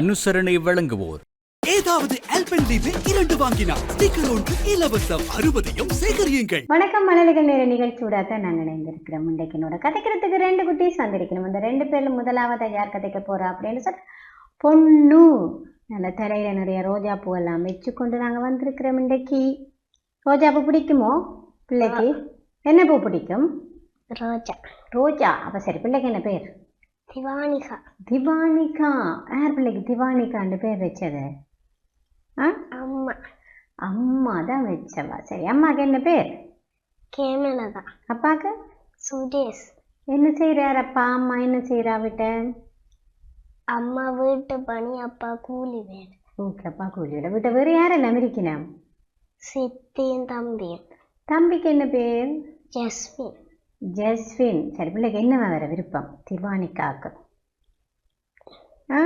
அனுசரணை வழங்குவோர். ஏதாவது ஆல்பென்லீபே இரண்டு வாங்கினார் ஸ்டிக்கர் ஒன்று இலவசம். அறுபதையும் சேகரியுங்கள். வணக்கம் மலர்கள் நேர நிகழ்ச்சியோட தான் நாங்கள் இணைந்திருக்கிறோம் இன்றைக்கு என்னோட கதைக்கிறதுக்கு ரெண்டு குட்டீஸ் வந்திருக்கணும் அந்த ரெண்டு பேர்ல முதலாவதா யார் கதைக்க போறா அப்படின்னு சொல்லி பொண்ணு. நல்ல தலையில நிறைய ரோஜா பூ எல்லாம் வச்சு கொண்டு நாங்கள் வந்திருக்கிறோம் இன்றைக்கு. ரோஜா பூ பிடிக்குமோ? பிள்ளைக்கு? என்ன பூ பிடிக்கும்? ரோஜா. ரோஜா. அப்ப சரி பிள்ளைக்கு என்ன பேர்? திவானிகா. திவானிகா. யார் பிள்ளைக்கு திவானிகான்னு பேர் வச்சது? ஆ? அம்மா. அம்மா தான் வச்சவா? சரி அம்மாக்கு என்ன பேர்? கேமலதா. அப்பாக்கு? சுதேஷ். என்ன செய்கிறார் அப்பா அம்மா? என்ன செய்கிறா விட்ட அம்மா வீட்டு பணி அப்பா கூலி வேறு ஓகே அப்பா கூலியோட விட்ட வேறு யாரெல்லாம் இருக்கணும் சித்தியும் தம்பியும். தம்பிக்கு என்ன பேர்? ஜஸ்மின். ஜஸ்வின் சரி பிள்ளைக்கு என்ன வர விருப்பம்? திவானிக்காக்கு ஆ?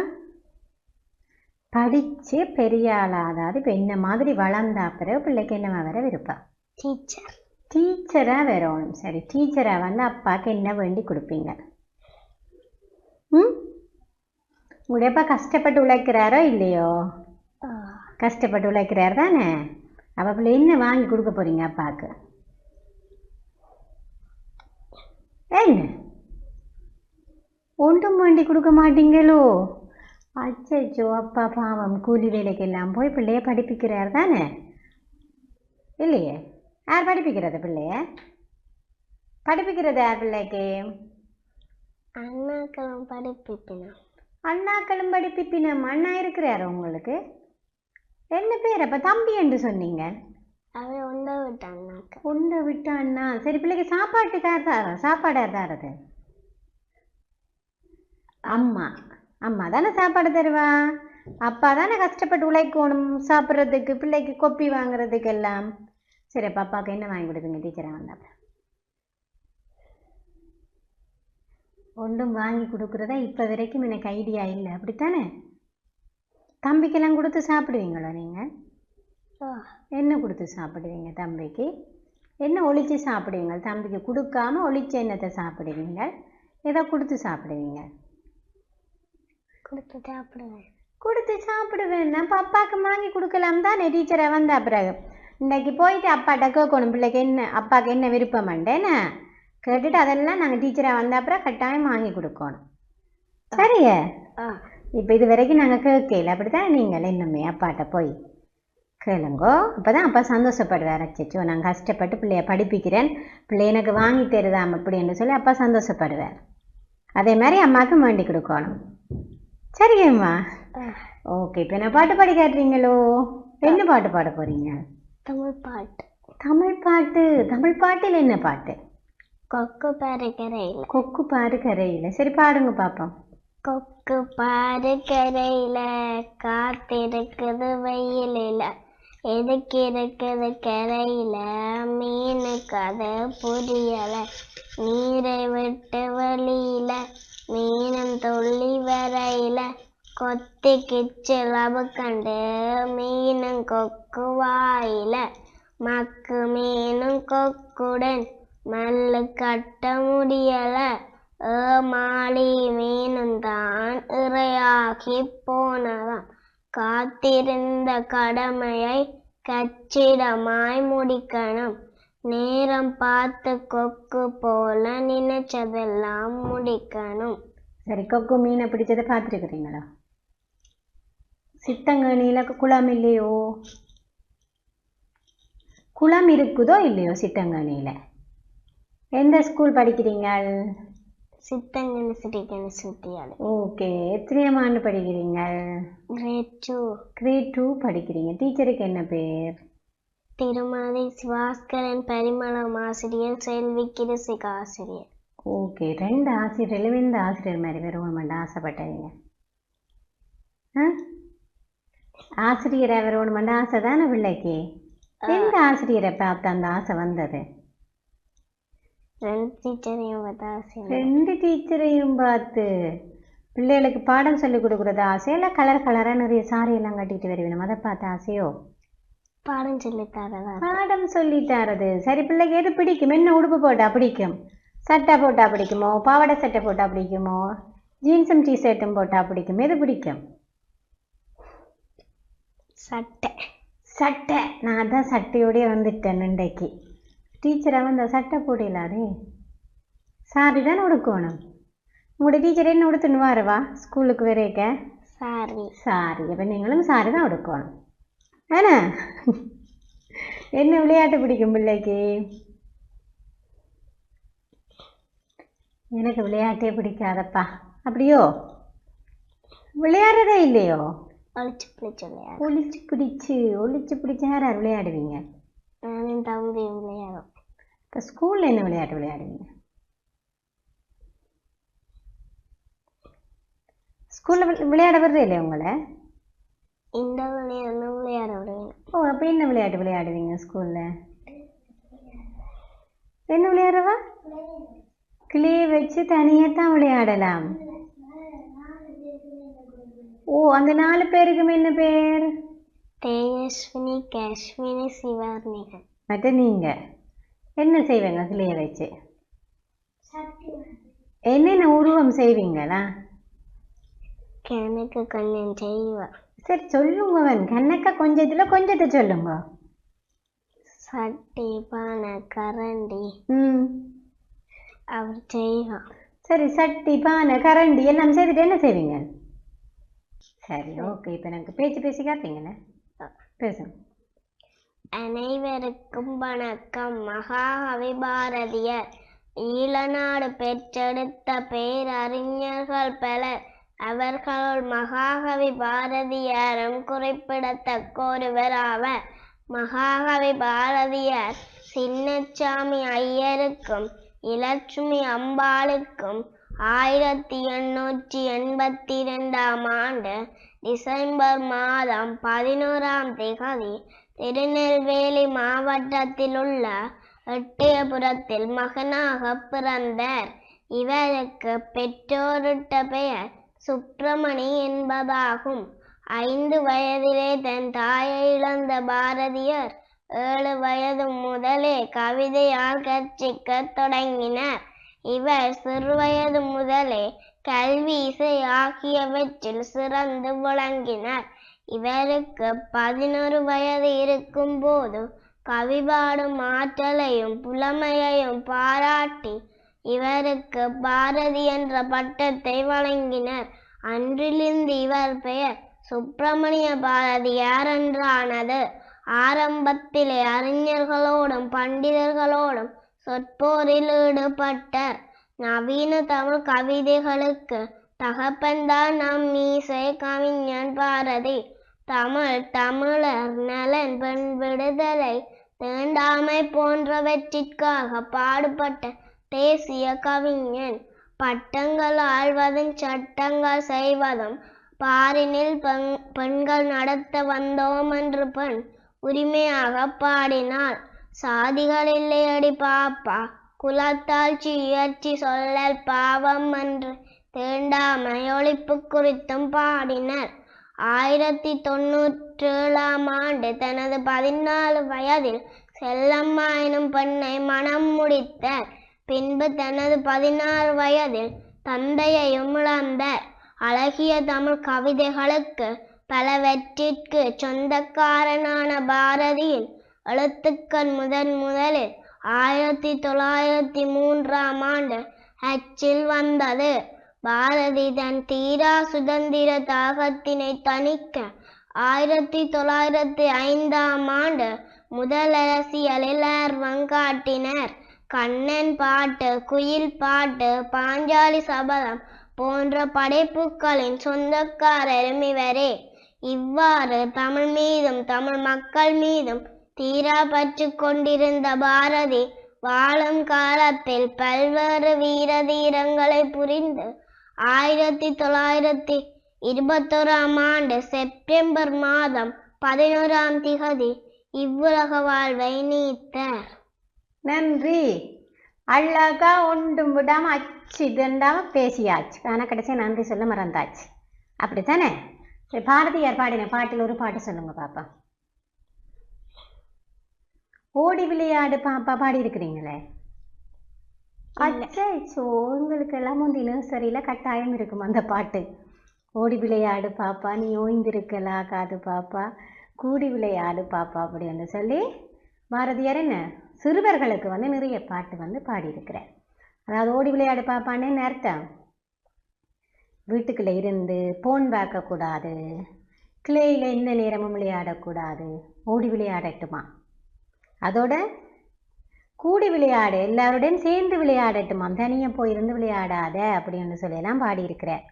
படித்து பெரிய ஆளா? அதாவது இப்போ என்ன மாதிரி வளர்ந்தா பிறகு பிள்ளைக்கு என்ன வர விருப்பம்? டீச்சர் டீச்சராக வரணும் சரி டீச்சராக வந்து அப்பாவுக்கு என்ன வேண்டி கொடுப்பீங்க? ம்? உங்களுடைய அப்பா கஷ்டப்பட்டு உழைக்கிறாரோ இல்லையோ? கஷ்டப்பட்டு உழைக்கிறார் தானே? அப்போ பிள்ளை என்ன வாங்கி கொடுக்க போறீங்க அப்பாவுக்கு என்ன? ஒன்றும் வேண்டி கொடுக்க மாட்டீங்களோ? அச்சோ அப்பா பாவம். கூலி வேலைக்கெல்லாம் போய் பிள்ளைய படிப்பிக்கிறார் தானே? இல்லையே? யார் படிப்பிக்கிறது பிள்ளைய? படிப்பிக்கிறது யார் பிள்ளைக்கு? அண்ணாக்களும் படிப்பிப்பினா அண்ணாக்களும் படிப்பிப்பினம். அண்ணா இருக்கிறாரு உங்களுக்கு? என்ன பேர் அப்போ? தம்பி என்று சொன்னீங்க. அவ ஒன்ற விட்ட அண்ணாக்கு உண்டை விட்டு அண்ணா சரி பிள்ளைக்கு சாப்பாட்டுக்கார் தாரா சாப்பாடு தாரது? அம்மா. அம்மா தானே சாப்பாடு தருவா? அப்பா தானே கஷ்டப்பட்டு உழைக்கணும் சாப்பிட்றதுக்கு பிள்ளைக்கு கொப்பி வாங்குறதுக்கு எல்லாம். சரி அப்போ அப்பாவுக்கு என்ன வாங்கி கொடுப்பீங்க டீச்சராக வந்தாப்ப ஒன்றும் வாங்கி கொடுக்குறதா இப்போ வரைக்கும் எனக்கு ஐடியா இல்லை. அப்படித்தானே? தம்பிக்கெல்லாம் கொடுத்து சாப்பிடுவீங்களோ நீங்கள் என்ன கொடுத்து சாப்பிடுவீங்க தம்பிக்கு. என்ன ஒளிச்சு சாப்பிடுவீங்க. தம்பிக்கு கொடுக்காம ஒளிச்ச எண்ணத்தை சாப்பிடுவீங்க. ஏதோ கொடுத்து சாப்பிடுவீங்க? கொடுத்து சாப்பிடுவேன். கொடுத்து சாப்பிடுவேன். அப்போ அப்பாவுக்கு வாங்கி கொடுக்கலாம் தானே டீச்சரை வந்தா பிறகு. இன்னைக்கு போயிட்டு அப்பாட்ட கேட்கணும் பிள்ளைக்கு என்ன அப்பாவுக்கு என்ன விருப்பமாண்டேன்னு கேட்டுட்டு அதெல்லாம் நாங்கள் டீச்சராக வந்த அப்புறம் கட்டாயம் வாங்கி கொடுக்கணும். சரியே? இப்போ இது வரைக்கும் நாங்கள் கேட்கல. அப்படித்தானே நீங்கள் இன்னுமே அப்பாட்ட போய் கேளுங்கோ. அப்போ தான் அப்பா சந்தோஷப்படுவார். அச்சோ நான் கஷ்டப்பட்டு பிள்ளைய படிப்பிக்கிறேன். பிள்ளை எனக்கு வாங்கி தருதாம் அப்படின்னு சொல்லி அப்பா சந்தோஷப்படுவார். அதே மாதிரி அம்மாவுக்கு வேண்டி கொடுக்கணும். சரிங்கம்மா. ஓகே இப்போ என்ன பாட்டு பாடி காட்டுறீங்களோ? என்ன பாட்டு பாட போகிறீங்க தமிழ் பாட்டு. தமிழ் பாட்டு. தமிழ் பாட்டில் என்ன பாட்டு? கொக்கு பாரு கரையில் கொக்கு பாரு கரையில் சரி பாடுங்க பார்ப்போம் கொக்கு பாரு கரையில காத்திருக்குது வெயிலில. எதுக்கு கரையில? மீனுக்கு அது புரியல. நீரை விட்டு வழியில மீனும் துள்ளி வரையில. கொத்தி கிச்சு கண்டு மீனும் கொக்கு வாயில. மக்கு மீனும் கொக்குடன் மல்லு கட்ட முடியல. ஏமாளி மீனும் தான் இறையாகி போனதான் காத்திருந்த கடமையை கச்சிடமாய் முடிக்கணும். நேரம் பார்த்து கொக்கு போல நினைச்சதெல்லாம் முடிக்கணும். சரி கொக்கு மீனை பிடிச்சதை பார்த்துருக்குறீங்களா? சித்தங்கனியில் குளம் இல்லையோ? குளம் இருக்குதோ இல்லையோ சித்தங்கனியில் எந்த ஸ்கூல் படிக்கிறீங்க? சித்தங்கன்னு சிரிக்கன்னு சுத்தியாடு ஓகே எத்தனையாம் ஆண்டு படிக்கிறீங்க? கிரேட் டூ கிரேட் டூ படிக்கிறீங்க. டீச்சருக்கு என்ன பேர்? திருமதி சிவாஸ்கரன் பரிமளம் ஆசிரியர் செல்வி கிருசிக ஆசிரியர். ஓகே ரெண்டு ஆசிரியர்களும் இந்த ஆசிரியர் மாதிரி வரணுமெண்டு ஆசைப்பட்டீங்க. ஆ? ஆசிரியரை வரணுமெண்டு ஆசை தானே பிள்ளைக்கு? எந்த ஆசிரியரை பார்த்து அந்த ஆசை வந்தது? ரெண்டு டீச்சரையும் பார்த்து ஆசிரியர் ரெண்டு டீச்சரையும் பார்த்து. பிள்ளைகளுக்கு பாடம் சொல்லி கொடுக்குறது ஆசையா? இல்லை கலர் கலராக நிறைய சாரி எல்லாம் கட்டிட்டு வருவேணும் அதை பார்த்து ஆசையோ? பாடம் சொல்லி தரதா? பாடம் சொல்லி தரது. சரி பிள்ளைக்கு எது பிடிக்கும்? என்ன உடுப்பு போட்டா பிடிக்கும்? சட்டை போட்டா பிடிக்குமோ? பாவாடை சட்டை போட்டா பிடிக்குமோ? ஜீன்ஸும் டிஷர்ட்டும் போட்டா பிடிக்கும். எது பிடிக்கும்? சட்டை. சட்டை. நான் தான் சட்டையோடய வந்துட்டேன் இன்றைக்கு. டீச்சராக வந்த சட்டை போடலாதே. சாரி தானே உடுக்கணும்? உங்களோட டீச்சர் என்ன உடுத்துன்னு வாரவா ஸ்கூலுக்கு வரைக்க சாரி சாரி அப்போ நீங்களும் சாரி தான் உடுக்கணும். ஏன்னா என்ன விளையாட்டு பிடிக்கும் பிள்ளைக்கு? எனக்கு விளையாட்டே பிடிக்காதப்பா. அப்படியோ? விளையாடுறதே இல்லையோ? ஒழிச்சு பிடிச்சு விளையாடு. ஒளிச்சு பிடிச்சு ஒளிச்சு பிடிச்சு யார் விளையாடுவீங்க? நானும் தம்பி விளையாடும் இப்போ ஸ்கூலில் என்ன விளையாட்டு விளையாடுவீங்க? ஸ்கூலில் விளையாட வர்றே இல்லையா உங்களை? இந்த விளையாடு விளையாட விடுவேன். ஓ அப்போ என்ன விளையாட்டு விளையாடுவீங்க ஸ்கூலில்? என்ன விளையாடுறவா கிளியை வச்சு தனியாக தான் விளையாடலாம். ஓ அந்த நாலு பேருக்கும் என்ன பேர்? தேஜஸ்வினி காஷ்மினி சிவார்ணிகன் மற்ற நீங்கள் என்ன செய்வீங்க? கிளியை வச்சு. என்னென்ன உருவம் செய்வீங்களா எனக்கு கொஞ்சம் செய்வார் சரி சொல்லுங்கவன் கண்ணக்கா கொஞ்சத்தில் கொஞ்சத்தை சொல்லுங்க. சட்டி பானை கரண்டி. ம். அவர் செய்வார் சரி சட்டி பானை கரண்டி எல்லாம் செய்துட்டு என்ன செய்வீங்க? சரி ஓகே. இப்போ எனக்கு பேச்சு பேசி காப்பீங்களே பேசுங்க. அனைவருக்கும் வணக்கம். மகாகவி பாரதியார் ஈழநாடு பெற்றெடுத்த பேரறிஞர்கள் பலர். அவர்களுள் மகாகவி பாரதியாரும் குறிப்பிடத்தக்க ஒருவர் ஆவர். மகாகவி பாரதியார் சின்னச்சாமி ஐயருக்கும் இலட்சுமி அம்பாளுக்கும் ஆயிரத்தி எண்ணூற்றி எண்பத்தி இரண்டாம் ஆண்டு டிசம்பர் மாதம் பதினோராம் திகதி திருநெல்வேலி மாவட்டத்தில் உள்ள எட்டயபுரத்தில் மகனாக பிறந்தார். இவருக்கு பெற்றோரிட்ட பெயர் சுப்பிரமணி என்பதாகும். ஐந்து வயதிலே தன் தாயை இழந்த பாரதியர் ஏழு வயது முதலே கவிதையால் கற்சிக்கத் தொடங்கினார். இவர் சிறுவயது முதலே கல்வி இசை ஆகியவற்றில் சிறந்து விளங்கினார். இவருக்கு பதினொரு வயது இருக்கும்போது கவி பாடும் ஆற்றலையும் புலமையையும் பாராட்டி இவருக்கு பாரதி என்ற பட்டத்தை வழங்கினர். அன்றிலிருந்து இவர் பெயர் சுப்பிரமணிய பாரதியார் என்றானது ஆரம்பத்திலே அறிஞர்களோடும் பண்டிதர்களோடும் சொற்போரில் ஈடுபட்டார். நவீன தமிழ் கவிதைகளுக்கு தகப்பன்தான் நம் மீசை கவிஞன் பாரதி. தமிழ் தமிழர் நலன் பெண் விடுதலை தீண்டாமை போன்றவற்றிற்காக பாடுபட்ட தேசிய கவிஞன். பட்டங்கள் ஆழ்வதும் சட்டங்கள் செய்வதும் பாரினில் பெண் பெண்கள் நடத்த வந்தோம் என்று பெண் உரிமையாக பாடினாள். சாதிகள் இல்லையடி பாப்பா குலத்தால் உயர்ச்சி சொல்லல் பாவம் என்று தீண்டாமை ஒழிப்பு குறித்தும் பாடினர். ஆயிரத்தி தொண்ணூற்றேழாம் ஆண்டு தனது பதினாலு வயதில் செல்லம்மா எனும் பெண்ணை மணம் முடித்தார் பின்பு தனது பதினாறு வயதில் தந்தையையும் இழந்தார் அழகிய தமிழ் கவிதைகளுக்கு பலவற்றிற்கு சொந்தக்காரனான பாரதியின் எழுத்துக்கள் முதன் முதலில் ஆயிரத்தி தொள்ளாயிரத்தி மூன்றாம் ஆண்டு அச்சில் வந்தது. பாரதி தன் தீரா சுதந்திர தாகத்தினை தணிக்க ஆயிரத்தி தொள்ளாயிரத்தி ஐந்தாம் ஆண்டு முதல் வங்காட்டினர். கண்ணன் பாட்டு குயில் பாட்டு பாஞ்சாலி சபதம் போன்ற படைப்புகளின் சொந்தக்காரரும் இவரே. இவ்வாறு தமிழ் மீதும் தமிழ் மக்கள் மீதும் தீரா பற்று கொண்டிருந்த பாரதி வாழும் காலத்தில் பல்வேறு வீர தீரங்களை புரிந்து ஆயிரத்தி தொள்ளாயிரத்தி இருபத்தோராம் ஆண்டு செப்டம்பர் மாதம் பதினோராம் திகதி இவ்வுலக வாழ்வை நீத்தார். நன்றி. அழகா ஒன்றும் விடாம அச்சு தண்டாம பேசியாச்சு. ஆனால் கடைசியாக நன்றி சொல்ல மறந்தாச்சு. அப்படித்தானே? சரி பாரதியார் பாடின பாட்டில் ஒரு பாட்டு சொல்லுங்க பாப்பா. ஓடி விளையாடு பாப்பா பாடி இருக்கிறீங்களே அச்சோ உங்களுக்கு எல்லாம் வந்து நர்சரியில் கட்டாயம் இருக்கும் அந்த பாட்டு. ஓடி விளையாடு பாப்பா நீ ஓய்ந்திருக்கலா காது பாப்பா. கூடி விளையாடு பாப்பா அப்படின்னு சொல்லி பாரதியார் என்ன சிறுவர்களுக்கு வந்து நிறைய பாட்டு வந்து பாடியிருக்கிறார். அதாவது ஓடி விளையாடு பாப்பான்னு என்ன அர்த்தம்? வீட்டுக்குள்ளே இருந்து போன் பார்க்கக்கூடாது. கிளேயில் எந்த நேரமும் விளையாடக்கூடாது. ஓடி விளையாடட்டுமா? அதோட கூடி விளையாடு எல்லாரோடையும் சேர்ந்து விளையாடட்டுமாம் தனியாக போயிருந்து விளையாடாத அப்படின்னு சொல்லியெல்லாம் பாடியிருக்கிறார்.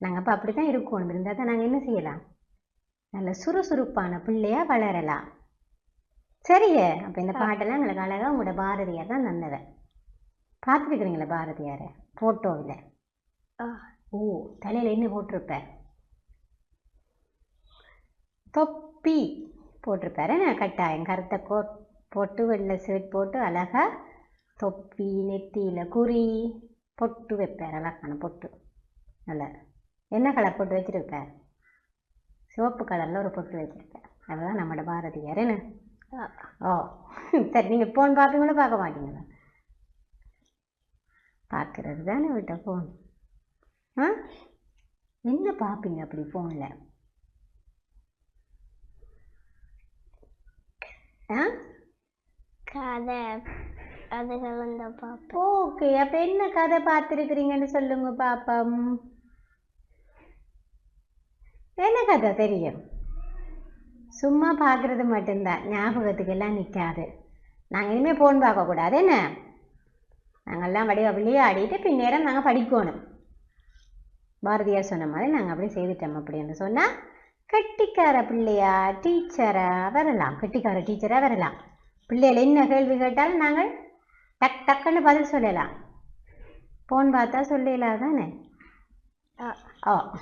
நாங்கள் அப்போ அப்படி தான் இருக்கணும். இருந்தால் தான் நாங்கள் என்ன செய்யலாம்? நல்ல சுறுசுறுப்பான பிள்ளையா வளரலாம். சரியே? அப்போ இந்த பாட்டெல்லாம் எங்களுக்கு அழகாக உங்களோட பாரதியார் தான் தந்தவ பார்த்துருக்குறீங்களா பாரதியாரை? ஃபோட்டோவில் ஆ. ஓ தலையில் என்ன போட்டிருப்ப? தொப்பி போட்டிருப்பாரு நான் கட்டாயம். கருத்தை கோட் போட்டு வெள்ளை ஷர்ட் போட்டு அழகா தொப்பி நெத்தியில் குறி பொட்டு வைப்பார் அழகான பொட்டு. நல்ல என்ன கலர் பொட்டு வச்சிருப்பார்? சிவப்பு கலரில் ஒரு பொட்டு வச்சிருப்பார். அதுதான் நம்மளோட பாரதியார் என்ன. ஓ சரி நீங்கள் ஃபோன் பார்ப்பீங்களோ பார்க்க மாட்டீங்களா? பார்க்கறது தானே விட்ட ஃபோன் ஆ? என்ன பார்ப்பீங்க அப்படி ஃபோனில் ஆ? கதை. அதுகள் பாப்பா. ஓகே அப்போ என்ன கதை பார்த்துருக்குறீங்கன்னு சொல்லுங்க பாப்பம். என்ன கதை தெரியும்? சும்மா பார்க்குறது மட்டும்தான். ஞாபகத்துக்கு எல்லாம் நிற்காது நாங்கள் இனிமேல் ஃபோன் பார்க்கக்கூடாது என்ன? நாங்கள்லாம் வடிவ விளையாடிட்டு பின்னேரம் நாங்கள் படிக்கணும். பாரதியார் சொன்ன மாதிரி நாங்கள் அப்படி செய்துட்டோம். அப்படின்னு சொன்னால் கெட்டிக்கார பிள்ளையா டீச்சரா வரலாம். கெட்டிக்கார டீச்சராக வரலாம். பிள்ளைகள் என்ன கேள்வி கேட்டாலும் நாங்கள் டக் டக்குன்னு பதில் சொல்லலாம். ஃபோன் பார்த்தா சொல்லலாம் தானே? ஆ. ஓ.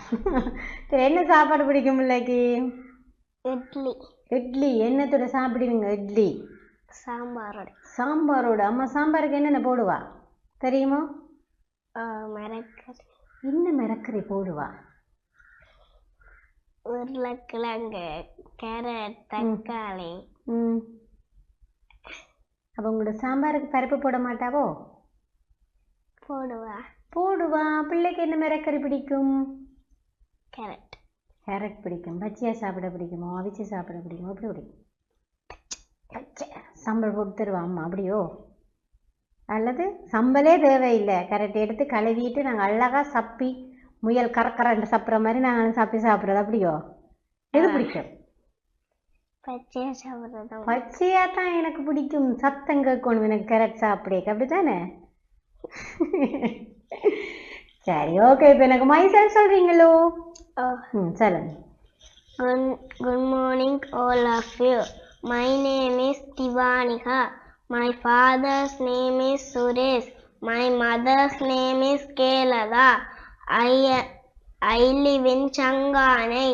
சரி என்ன சாப்பாடு பிடிக்கும் பிள்ளைக்கு? இட்லி. இட்லி. என்னத்தோட சாப்பிடுவீங்க இட்லி? சாம்பாரோட. சாம்பாரோட. அம்மா சாம்பாருக்கு என்னென்ன போடுவா? தெரியுமா? ஆ, மிளகறி என்ன மிரக்கறி போடுவா? உருளைக்கிழங்கு கேரட் தக்காளி. ம். அப்போ உங்களோட சாம்பாருக்கு பருப்பு போட மாட்டாவோ? போடுவா. போடுவா. பிள்ளைக்கு என்ன மிரக்கறி பிடிக்கும்? கேரட். கேரட் பிடிக்கும். பச்சையாக சாப்பிட பிடிக்குமோ? அவிச்சு சாப்பிட பிடிக்குமோ? எப்படி பிடிக்கும் பச்சை சம்பல் போட்டு தருவா அம்மா. அப்படியோ? அல்லது சம்பலே தேவையில்லை. கரெக்ட் எடுத்து கழுவிட்டு நாங்கள் அழகாக சப்பி முயல் கரக்கரண்டு சாப்பிட்ற மாதிரி நாங்கள் சப்பி சாப்பிட்றது. அப்படியோ? எது பிடிக்கும்? பச்சையா சாப்பிட்றதும் பச்சையாக தான் எனக்கு பிடிக்கும் சத்தம் கேட்கணும் எனக்கு கேரட் சாப்பிடேக்கு அப்படி தானே சரி ஓகே இப்போ எனக்கு மைசல் சொல்கிறீங்களோ ம் சொல்லுங்க good morning, all of you. My name is Tivanika. My father's name is Suresh. My mother's name is Kelada. I, I live in Changanai.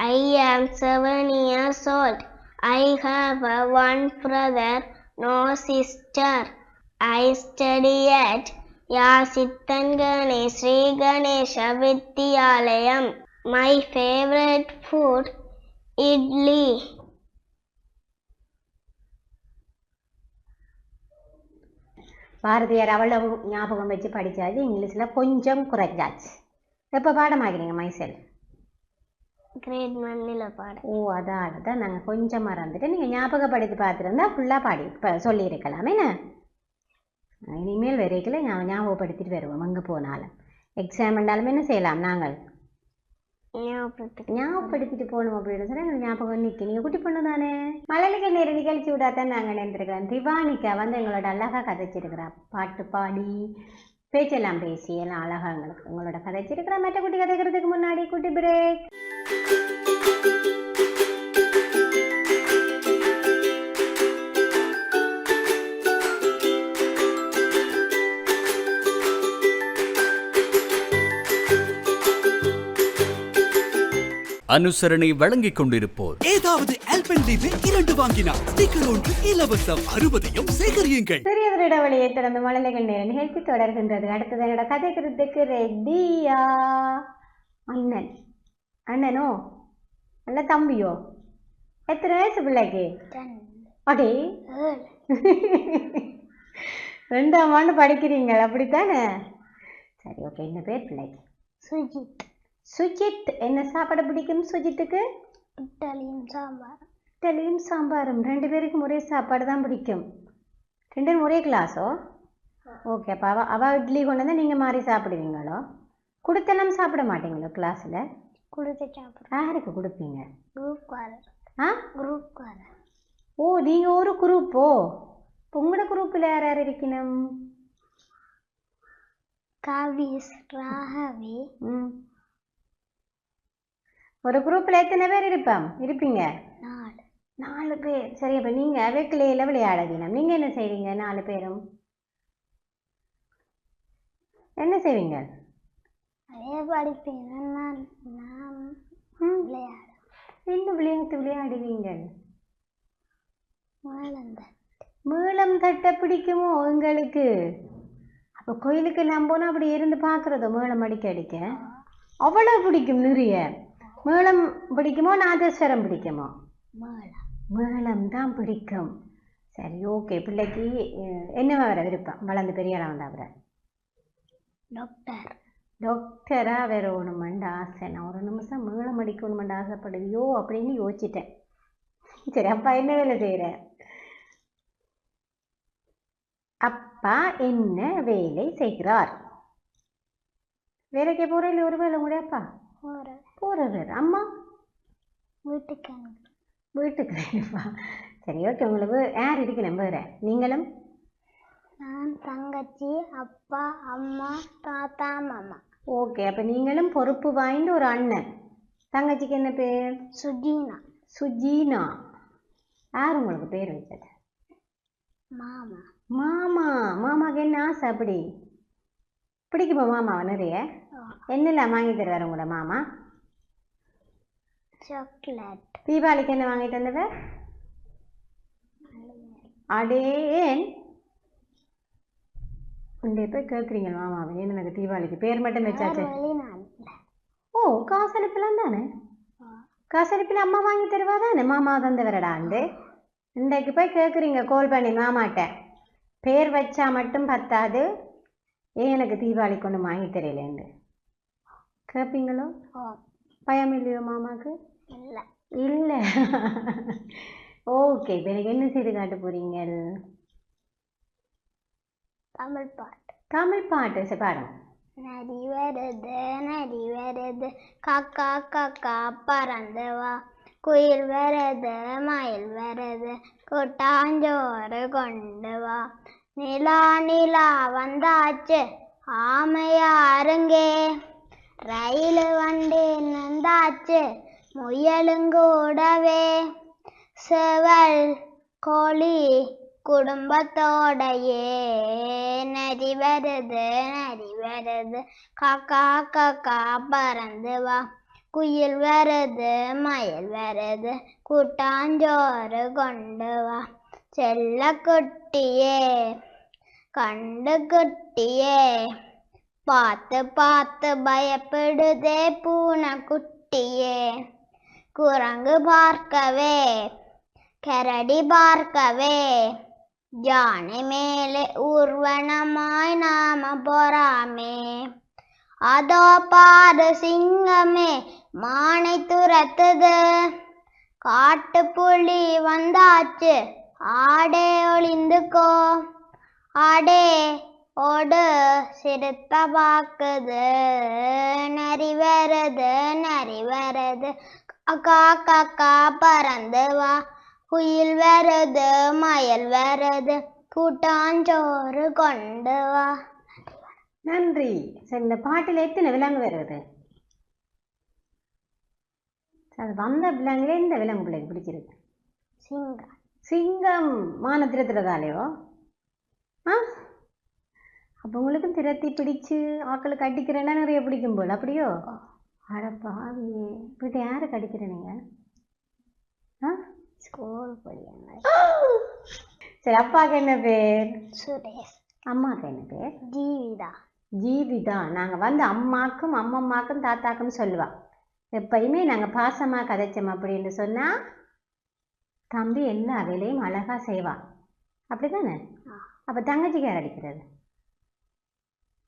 I am seven years old. I have one brother, no sister. I study at Yasittan Ganesh Sri Ganesha Vidyalayam. My favorite food, idli. Bharathiyar அவ்வளவு ஞாபகம் வச்சு படித்தாச்சு இங்கிலீஷில் கொஞ்சம் குறைஞ்சாச்சு எப்போ பாடமாக்கிறீங்க myself Grade மண்ணில பாட. ஓ அதான் அதுதான் நாங்கள் கொஞ்சம் மறந்துட்டு நீங்கள் ஞாபகப்படுத்தி பார்த்துருந்தா ஃபுல்லாக பாடி இப்போ சொல்லியிருக்கலாம். என்ன? இனிமேல் வரைக்கும் ஞா ஞாபகப்படுத்திட்டு வருவோம் எங்கே போனாலும். எக்ஸாம் இருந்தாலும் என்ன செய்யலாம் நாங்கள்? ஞாபகப்படுத்திட்டு. போகணும் அப்படின்னு சொன்னா எனக்கு ஞாபகம் நிற்க நீங்கள் குட்டி பொண்ணு தானே? மழலைக்கு நேர நிகழ்ச்சி விடாதான் நாங்கள் நினைந்திருக்கிறோம். திவானிக்கா வந்து எங்களோட அழகாக கதைச்சிருக்கிறா. பாட்டு பாடி பேச்செல்லாம் பேசி எல்லாம் அழகாக எங்களுக்கு உங்களோட கதைச்சிருக்கிறா மற்ற குட்டி கதைக்கிறதுக்கு முன்னாடி குட்டி பிரேக் அனுசரணை வழங்கிக் கொண்டிருப்போர். ஏதாவது ஆல்பென்லீபே இரண்டு வாங்கினார் ஸ்டிக்கர் ஒன்று இலவசம். அறுபதையும் சேகரியுங்கள். சிறியவர் இடைவெளியை தொடர்ந்து மழலைகள் நேர நிகழ்ச்சி தொடர்கின்றது. அடுத்தது என்னோட கதைக்கிறதுக்கு ரெடியா? அண்ணன். அண்ணனோ? அல்ல தம்பியோ? எத்தனை வயசு பிள்ளைக்கு? அடே. ரெண்டாம் ஆண்டு படிக்கிறீங்க. அப்படித்தானே? சரி ஓகே என்ன பேர் பிள்ளைக்கு. சுஜித். சுஜித் என்ன சாப்பாடு பிடிக்கும் சுஜித்துக்கு? இட்டலியும் சாம்பார். இட்லியும் சாம்பாரும். ரெண்டு பேருக்கும் ஒரே சாப்பாடு தான் பிடிக்கும். ரெண்டு பேரும் ஒரே கிளாஸோ ஓகே அப்போ அவ அவள் இட்லி கொண்டு வந்து நீங்கள் மாறி சாப்பிடுவீங்களோ? கொடுத்தெல்லாம் சாப்பிட மாட்டீங்களோ கிளாஸில் கொடுத்து சாப்பிட்றோம் யாருக்கு கொடுப்பீங்க? குரூப் ஆ? குரூப் ஓ நீங்கள் ஒரு குரூப்போ இப்போ உங்களோட குரூப்பில் யார் யார் இருக்கணும்? கவிஸ் ராகவி ம். ஒரு குரூப்பில் எத்தனை பேர் இருப்பாம்? இருப்பீங்க? நாலு. நாலு பேர். சரி அப்போ நீங்கள் வெக்கிலையில் விளையாடுவீங்க நீங்கள் என்ன செய்வீங்க நாலு பேரும்? என்ன செய்வீங்க? அதே படிப்பேன். நான் விளையாட. என்ன விளையாட்டு விளையாடுவீங்க? மேலந்த மேளம் தட்ட பிடிக்குமோ உங்களுக்கு? அப்போ கோயிலுக்கு எல்லாம் போனால் அப்படி இருந்து பார்க்குறதோ மேளம் அடிக்க அடிக்க? அவ்வளோ பிடிக்கும் நிறைய. மேளம் பிடிக்குமோ நாதஸ்வரம் பிடிக்குமோ? மேளம். மேளம் தான் பிடிக்கும். சரி ஓகே. பிள்ளைக்கு என்ன வர விருப்பம்? வளர்ந்து பெரிய ஆளா வந்தா வர டாக்டர் டாக்டராக வரணுமெண்டு ஆசை. நான் ஒரு நிமிஷம் மேளம் அடிக்கணுமெண்டு ஆசைப்படுவியோ அப்படின்னு யோசிச்சிட்டேன். சரி அப்பா என்ன வேலை செய்கிற அப்பா என்ன வேலை செய்கிறார்? வேலைக்கு போகிறதில்ல ஒரு வேலை கூட அப்பா ஒரு போகிறவர் அம்மா? வீட்டுக்கு வீட்டுக்கு வேணுப்பா சரி ஓகே உங்களுக்கு யார் இருக்கணும் வேறு. நீங்களும்? நான் தங்கச்சி அப்பா அம்மா தாத்தா மாமா. ஓகே அப்போ நீங்களும் பொறுப்பு வாய்ந்த ஒரு அண்ணன். தங்கச்சிக்கு என்ன பேர்? சுஜீனா. சுஜீனா. யார் உங்களுக்கு பேர் வச்சது? மாமா. மாமா. மாமாக்கு என்ன ஆசை அப்படி? பிடிக்குமா மாமாவை நிறைய? என்னெல்லாம் வாங்கி தருவார் உங்களோட மாமா? சாக்லேட் தீபாவளிக்கு என்ன வாங்கிட்டு வந்தவர் அடே ஏன் உண்டே போய் கேட்குறீங்க மாமாவை எனக்கு தீபாவளிக்கு? பேர் மட்டும் வச்சாச்சு. ஓ காசளிப்பெல்லாம் தானே? காசளிப்பில் அம்மா வாங்கி தருவா தானே? மாமா தந்தவரடாண்டு இன்றைக்கு போய் கேட்குறீங்க கால் பண்ணி மாமாட்ட. பேர் வச்சா மட்டும் பத்தாது. ஏன் எனக்கு தீபாவளி கொண்டு வாங்கி தெரியலேண்டு கேட்பீங்களோ பயம் இல்லையோ மாமாக்கு? இல்லை. இல்லை. ஓகே இப்போ எனக்கு என்ன செய்து காட்ட போறீங்க தமிழ் பாட்டு. தமிழ் பாட்டு. சரி பாடுங்க. நரி வருது நரி வருது. காக்கா காக்கா பறந்து வா. குயில் வருது மயில் வருது. கூட்டாஞ்சோறு கொண்டு வா. நிலா நிலா வந்தாச்சு. ஆமையாருங்கே. ரயில் வண்டி நந்தாச்சு முயலுங்கூடவே செவல் கோழி குடும்பத்தோடையே. நரி வருது நரி வருது காக்கா காக்கா பறந்து வா. குயில் வருது மயில் வருது கூட்டாஞ்சோறு கொண்டு வா. செல்ல குட்டியே கண்டு குட்டியே பார்த்து பார்த்து பயப்படுதே பூனை குட்டியே. குரங்கு பார்க்கவே கரடி பார்க்கவே யானை மேலே ஊர்வனமாய் நாம போறாமே. அதோ பாரு சிங்கமே மானை துரத்துது. காட்டு புலி வந்தாச்சு ஆடே ஒளிந்துக்கோ. ஆடே ஓடு சிறுத்த பாக்குது நரி வருது நரி வருது. காக்கா காக்கா பறந்து வா. குயில் வருது மயில் வருது. கூட்டாஞ்சோறு கொண்டு வா. நன்றி. சரி இந்த பாட்டில் எத்தனை விலங்கு வருது? சரி வந்த விலங்குல எந்த விலங்கு பிள்ளைக்கு பிடிச்சிருக்கு சிங்கம். சிங்கம். மானத்தில் திரதாலையோ ஆ? அப்போ உங்களுக்கும் திரத்தி பிடிச்சு ஆக்களுக்கு அடிக்கிறேன்னா நிறைய பிடிக்கும் போல். அப்படியோ? அடப்பாவியே வீட்டை யாருக்கு அடிக்கிற நீங்க? ஆ? ஸ்கூல் படியாங்க. சரி அப்பாவுக்கு என்ன பேர்? சுரேஷ். அம்மாவுக்கு என்ன பேர்? ஜீவிதா. ஜீவிதா. நாங்கள் வந்து அம்மாக்கும் அம்மம்மாக்கும் தாத்தாக்கும் சொல்லுவா. எப்பயுமே நாங்கள் பாசமாக கதைச்சோம் அப்படின்னு சொன்னால் தம்பி எல்லா வேலையும் அழகாக செய்வான் அப்படி தானே. அப்போ தங்கச்சிக்கு யார் அடிக்கிறது?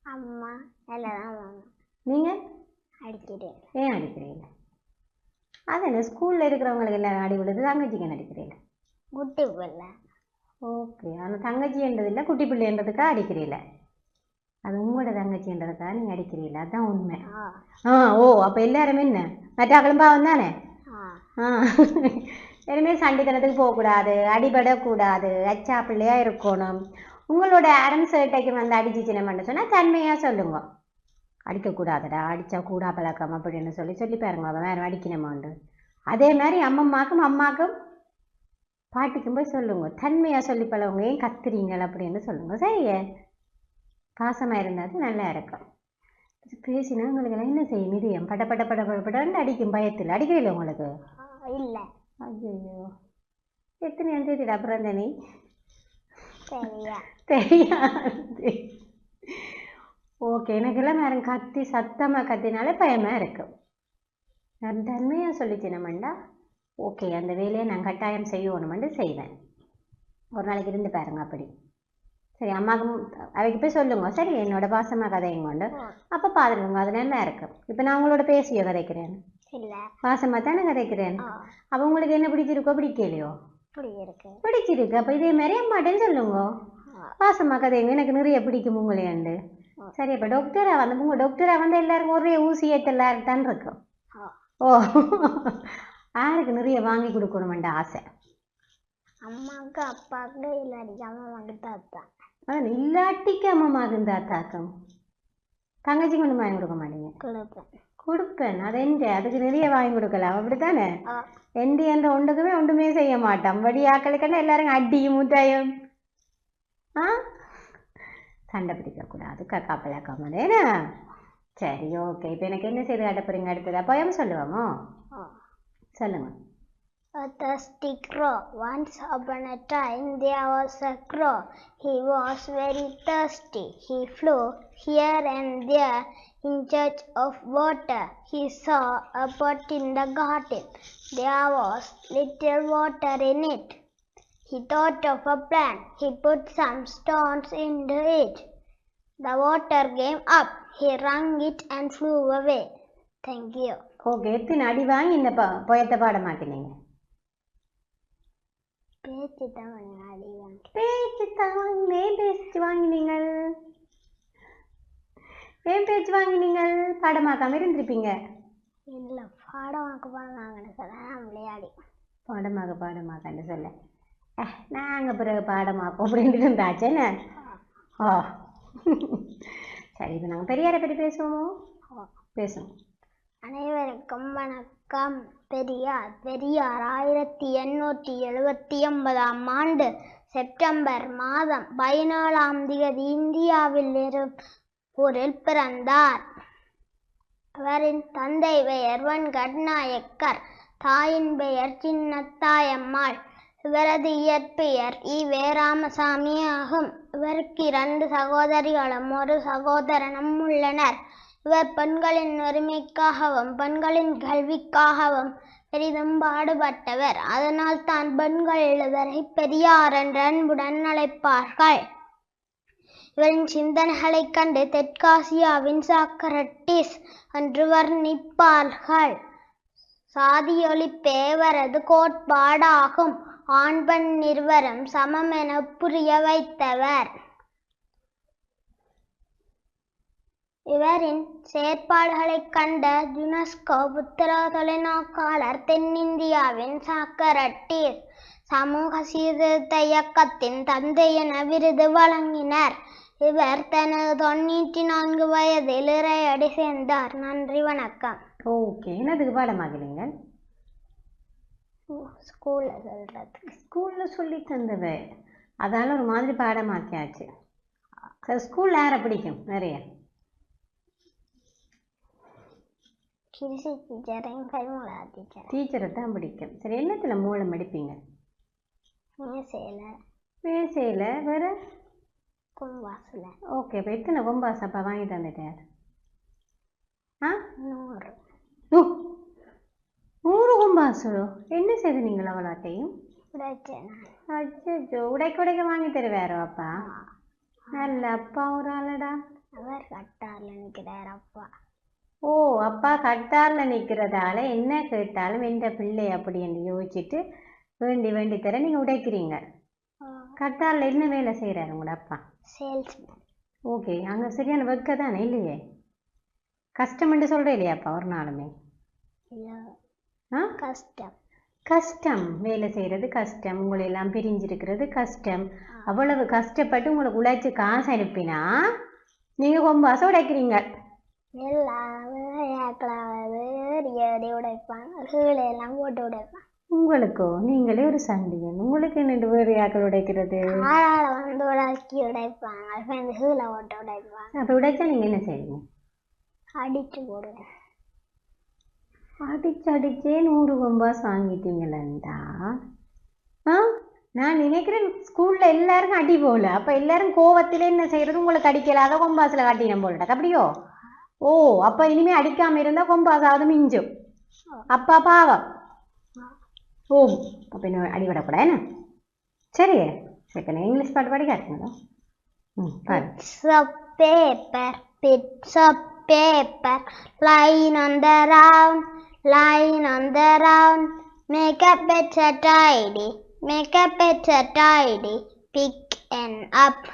அம்மா எல்லாம் நீங்கள் அடிக்கிறேன். ஏன் அடிக்கிறீங்க அது என்ன ஸ்கூலில் இருக்கிறவங்களுக்கு எல்லாம் அடி விடுது தங்கச்சிக்கு நடிக்கிறீங்க குட்டி பிள்ளை. ஓகே ஆனால் தங்கச்சின்றது இல்லை குட்டி பிள்ளைன்றதுக்காக அடிக்கிறீல? அது உங்களோட தங்கச்சின்றதுக்காக நீங்கள் அடிக்கிறீல? அதான் உண்மை. ஆ. ஓ அப்போ எல்லாருமே என்ன? மற்றாக்களும் பாவம் தானே? ஆ. இனிமேல் சண்டித்தனத்துக்கு போகக்கூடாது அடிபடக்கூடாது அச்சா பிள்ளையா இருக்கணும். உங்களோட அரண் சேட்டைக்கு வந்து அடிச்சிச்சினமென்னு சொன்னால் தன்மையாக சொல்லுங்க. அடிக்கக்கூடாதுடா அடித்தா கூடா பழக்கம் அப்படின்னு சொல்லி சொல்லி பாருங்க அவன் வேறு அடிக்கணுமாண்டு அதே மாதிரி அம்மம்மாக்கும் அம்மாக்கும் பாட்டிக்கும் போய் சொல்லுங்க. தன்மையாக சொல்லி பழகுங்க ஏன் கத்துறீங்கள் அப்படின்னு சொல்லுங்க. சரியே பாசமாக இருந்தால் நல்லா இருக்கும். பேசினா உங்களுக்கு எல்லாம் என்ன செய்யும்? இதயம் பட பட பட பட படன்னு அடிக்கும் பயத்தில். அடிக்கிறீங்களா உங்களுக்கு? இல்லை. ஐயோ எத்தனை தேதிடா அப்புறம் தானே சரியா தெரியாது. ஓகே எனக்கெல்லாம் வேற கத்தி சத்தமாக கத்தினாலே பயமாக இருக்கும் நான் தன்மையாக சொல்லிச்சினமெண்டா ஓகே அந்த வேலையை நான் கட்டாயம் செய்யணுமெண்டு செய்வேன். ஒரு நாளைக்கு இருந்து பாருங்க அப்படி. சரி அம்மாவுக்கு அவைக்கு போய் சொல்லுங்க. சரி என்னோட பாசமாக கதையும் கொண்டு. அப்போ பார்த்துருங்க அது நல்லா இருக்கும் இப்போ நான் உங்களோட பேசியோ கதைக்கிறேன். பாசமாக தானே கதைக்கிறேன்? அப்போ உங்களுக்கு என்ன பிடிச்சிருக்கோ பிடிக்கலையோ? இருக்கு பிடிச்சிருக்கு. அப்போ இதே மாதிரி அம்மாட்டேன்னு சொல்லுங்க. பாசமாக கதைங்க எனக்கு நிறைய பிடிக்கும் உங்களையாண்டு. சரி அப்போ டாக்டரா வந்து உங்கள் டாக்டரா வந்து எல்லாருக்கும் ஒரே ஊசி ஏற்றலாரு தான் இருக்கும். ஓ யாருக்கு நிறைய வாங்கி கொடுக்கணுமெண்ட ஆசை அம்மாவுக்கு அப்பாவுக்கு இல்லாட்டி அம்மாவுக்கு தாத்தா அதான் இல்லாட்டிக்கு அம்மாவுக்கு இந்த தாக்கம் தங்கச்சி கொண்டு வாங்கி கொடுக்க மாட்டீங்க கொடுப்பேன் கொடுப்பேன் அது எந்த அதுக்கு நிறைய வாங்கி கொடுக்கலாம் அப்படித்தானே எந்த என்ற ஒன்றுக்குமே ஒன்றுமே செய்ய மாட்டோம் வழியாக்களுக்கெல்லாம் எல்லாரும் அடியும் முட்டாயும் ஆ சண்டை பிடிக்கக்கூடாது கக்கா பழக்கமாதேனா சரி ஓகே இப்போ எனக்கு என்ன செய்து காட்ட போறீங்க அடுத்ததா போயாம சொல்லுவோமோ ஆ சொல்லுங்க A thirsty crow. Once upon a time there was a crow. He was very thirsty. He flew here and there in search of water. He saw a pot in the garden. There was little water in it. He thought of a plan. He put some stones into it. The water came up. He wrung it and flew away. Thank you. Okay எத்தனை அடி வாங்கி இந்த புயத்தை பாடமாக்கினீங்க பேச்சு தமிழ் அடிவாங்க பேச்சு தாங்களே பேச்சு வாங்கினீங்கள் ஏன் பேச்சு வாங்கினீங்கள் பாடமாக்காம இருந்திருப்பீங்க இல்லை பாடமாக்க பாடமாங்கன்னு சொன்னால் விளையாடி பாடமாக பாடமாக்கான்னு சொல்ல நாங்கள் பிறகு பாடமாக்கோம் அப்படின்ட்டு இருந்தாச்சேன்னு ஓ சரி இப்போ நாங்கள் பெரியாரை பற்றி பேசுவோமோ? பேசுவோம். அனைவருக்கும் வணக்கம். பெரியார் பெரியார் ஆயிரத்தி எண்ணூற்றி எழுபத்தி ஒன்பதாம் ஆண்டு செப்டம்பர் மாதம் பதினாலாம் தேதி இந்தியாவில் இரும் ஊரில் பிறந்தார். அவரின் தந்தை பெயர் கட்நாயக்கர் தாயின் பெயர் சின்னத்தாயம்மாள். இவரது இயற்பெயர் இ. வே ராமசாமி ஆகும். இவருக்கு இரண்டு சகோதரிகளும் ஒரு சகோதரனும் உள்ளனர். இவர் பெண்களின் உரிமைக்காகவும் பெண்களின் கல்விக்காகவும் பெரிதும் பாடுபட்டவர். அதனால் தான் பெண்கள் இவரை பெரியார் என்ற அன்புடன் அழைப்பார்கள். இவரின் சிந்தனைகளைக் கண்டு தெற்காசியாவின் சாக்ரட்டிஸ் என்று வர்ணிப்பார்கள். சாதி ஒழிப்பே இவரது கோட்பாடாகும். ஆண்பன் நிர்வரம் சமம் என புரிய வைத்தவர் இவரின் செயற்பாடுகளைக் கண்ட யுனெஸ்கோ புத்திர தொலைநோக்காளர் தென்னிந்தியாவின் சாக்கரட்டீர் சமூக சீர்திருத்த இயக்கத்தின் தந்தை என விருது வழங்கினர். இவர் தனது தொண்ணூற்றி நான்கு வயதில் இறையடி சேர்ந்தார். நன்றி வணக்கம். ஓகே என்னதுக்கு பாடமாக்கினீங்க ஸ்கூல்ல சொல்றது ஸ்கூலில் சொல்லி தந்தவ அதால ஒரு மாதிரி பாடமாக்கியாச்சு. ஸ்கூலில் யாரை பிடிக்கும்? நிறைய. டீச்சர் டீச்சரை தான் பிடிக்கும். சரி என்னத்தில் மூலம் அடிப்பீங்க? மேசையில். மேசையில். வேற? கும்பாசில் ஓகே இப்போ எத்தனை கொம்பாஸ் அப்பா வாங்கி தந்துட்டார்? ஆ? நூறு. நூறு கொம்பாசோ என்ன செய்து நீங்கள் பிரச்சனை அச்சோ உடைக்க உடைக்க வாங்கி தருவாரோ அப்பா? நல்ல அப்பா ஒரு ஆளடா. அவர் கட்டாரில் நிற்கிறார் அப்பா. ஓ அப்பா கட்டாரில் நிற்கிறதால என்ன கேட்டாலும் எந்த பிள்ளை அப்படி என்று யோசிச்சுட்டு வேண்டி வேண்டி தர நீங்கள் உடைக்கிறீங்க. கட்டாரில் என்ன வேலை செய்கிறாரு உங்களோட அப்பா? சேல்ஸ்மேன். ஓகே அங்கே சரியான வெக்க தானே இல்லையே கஷ்டம்னு சொல்கிறே இல்லையாப்பா ஒரு நாளுமே? ஆ கஷ்டம். கஷ்டம். வேலை செய்கிறது கஷ்டம். உங்களை எல்லாம் பிரிஞ்சிருக்கிறது கஷ்டம். அவ்வளவு கஷ்டப்பட்டு உங்களுக்கு உழைச்சி காசு அனுப்பினா நீங்கள் கொம்பாசை உடைக்கிறீங்க எல்லாம் போட்டு உடைப்பாங்க. உங்களுக்கோ? நீங்களே ஒரு சண்டியன் உங்களுக்கு என்ன வேறு யாக்கள் உடைக்கிறது? வந்து போட்டு உடைப்பாங்க. அப்போ உடைச்சா நீங்கள் என்ன செய்வீங்க? அடிச்சு போடுவேன். அடிச்சு அடிச்சே நூறு கொம்பாஸ் வாங்கிட்டீங்களேண்டா ஆ? நான் நினைக்கிறேன் ஸ்கூலில் எல்லாருக்கும் அடி போகல அப்போ எல்லாரும் கோவத்தில் என்ன செய்கிறது உங்களை உங்களுக்கு அதை கொம்பாஸில் காட்டின போலடா. அப்படியோ? ஓ அப்போ இனிமேல் அடிக்காமல் இருந்தால் கொம்பாஸாவது மிஞ்சும். அப்பா பாவம். ஓ அப்போ இன்னும் அடிபடக்கூடாது என்ன? சரி சரி இங்கிலீஷ் பாட்டு பாடி காட்டுங்களா ம் paper bits paper line on the round lying on the round, lying on the round. Make a better tidy, make a better tidy. Pick and up,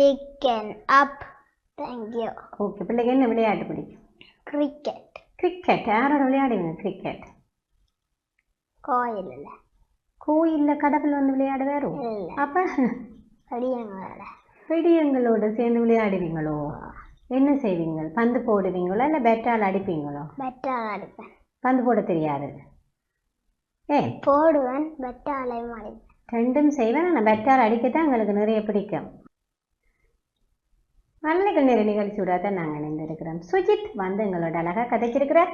pick and up. Thank you. Okay பிள்ளைக்கு என்ன விளையாட்டு பிடிக்கும்? Cricket, cricket யாரோட விளையாடுவீங்க cricket கோயிலில். கோயிலில் கடவுள் வந்து விளையாடுவாரோ? இல்லை. அப்போ? அடியங்களோட வெடியங்களோட சேர்ந்து விளையாடுவீங்களோ? என்ன செய்வீங்க? பந்து போடுவீங்களோ இல்லை பெட்டால் அடிப்பீங்களோ? பெட்டால் அடிப்பேன். பந்து போட தெரியாது. ஏ போடுவேன் பெட்டாலையும் அடிப்பேன் ரெண்டும் செய்வேன். ஆனால் பெட்டால் அடிக்கத்தான் எங்களுக்கு நிறைய பிடிக்கும். நல்ல நிறைய நிகழ்ச்சியோட தான் நாங்கள் இணைந்திருக்கிறோம். சுஜித் வந்து எங்களோட அழகாக கதைச்சிருக்கிறார்.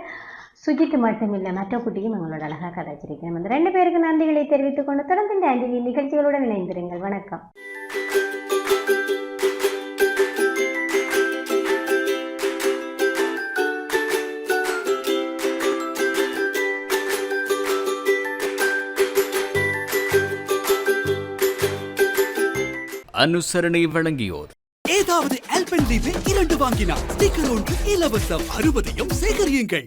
சுஜித் மட்டும் இல்லை மற்ற குட்டியும் எங்களோட அழகாக கதைச்சிருக்கிறோம். அந்த ரெண்டு பேருக்கு நன்றிகளை தெரிவித்துக் கொண்டு தொடர்ந்து இந்த நிகழ்ச்சிகளுடன் இணைந்திருங்கள். வணக்கம். அனுசரணை வழங்கியோர். ஏதாவது ஆல்பன் இரண்டு வாங்கினால் ஸ்டிக்கர் ஒன்று இலவசம் அறுபதையும் சேகரியுங்கள்.